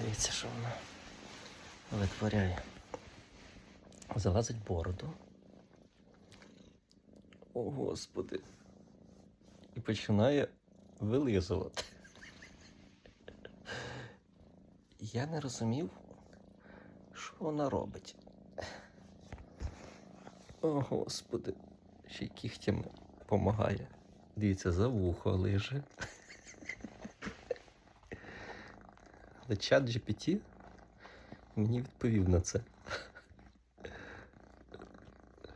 Дивіться, що вона витворяє. Залазить бороду. О, Господи. І починає вилизувати. Я не розумів, що вона робить. О, Господи, ще й кігтями допомагає. Дивіться, за вухо лиже. Але чат GPT мені відповів на це.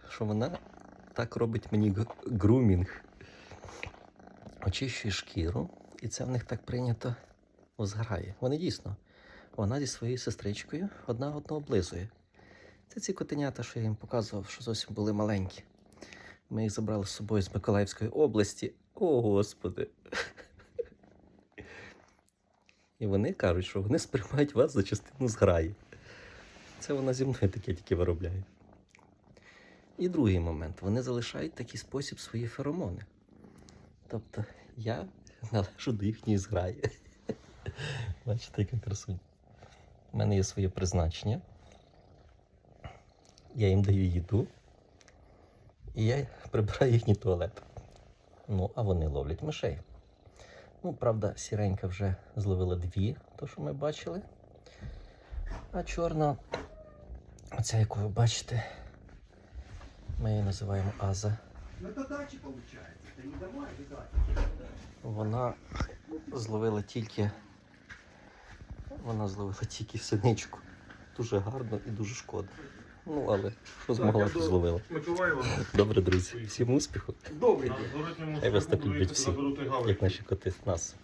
Що вона так робить мені грумінг. Очищує шкіру, і це в них так прийнято у зграї. Вони дійсно. Вона зі своєю сестричкою одна одну облизує. Це ці котенята, що я їм показував, що зовсім були маленькі. Ми їх забрали з собою з Миколаївської області. О, Господи. І вони кажуть, що вони сприймають вас за частину зграї. Це вона зі мною таке тільки виробляє. І другий момент. Вони залишають такий спосіб свої феромони. Тобто я належу до їхньої зграї. Бачите, яка красуня. У мене є своє призначення. Я їм даю їду. І я прибираю їхній туалет. Ну, а вони ловлять мишей. Ну, правда, сіренька вже зловила дві, то що ми бачили. А чорна, оця, яку ви бачите, ми її називаємо Аза. Ну это дача получается. Это не дома, это дача. Вона зловила тільки. Вона зловила тільки синичку. Дуже гарно і дуже шкода. Ну, але що змогла, то зловила. Миколаєва. Добре, друзі. Всім успіху. Добре. день. Хай вас так люблять всі, як наші коти нас.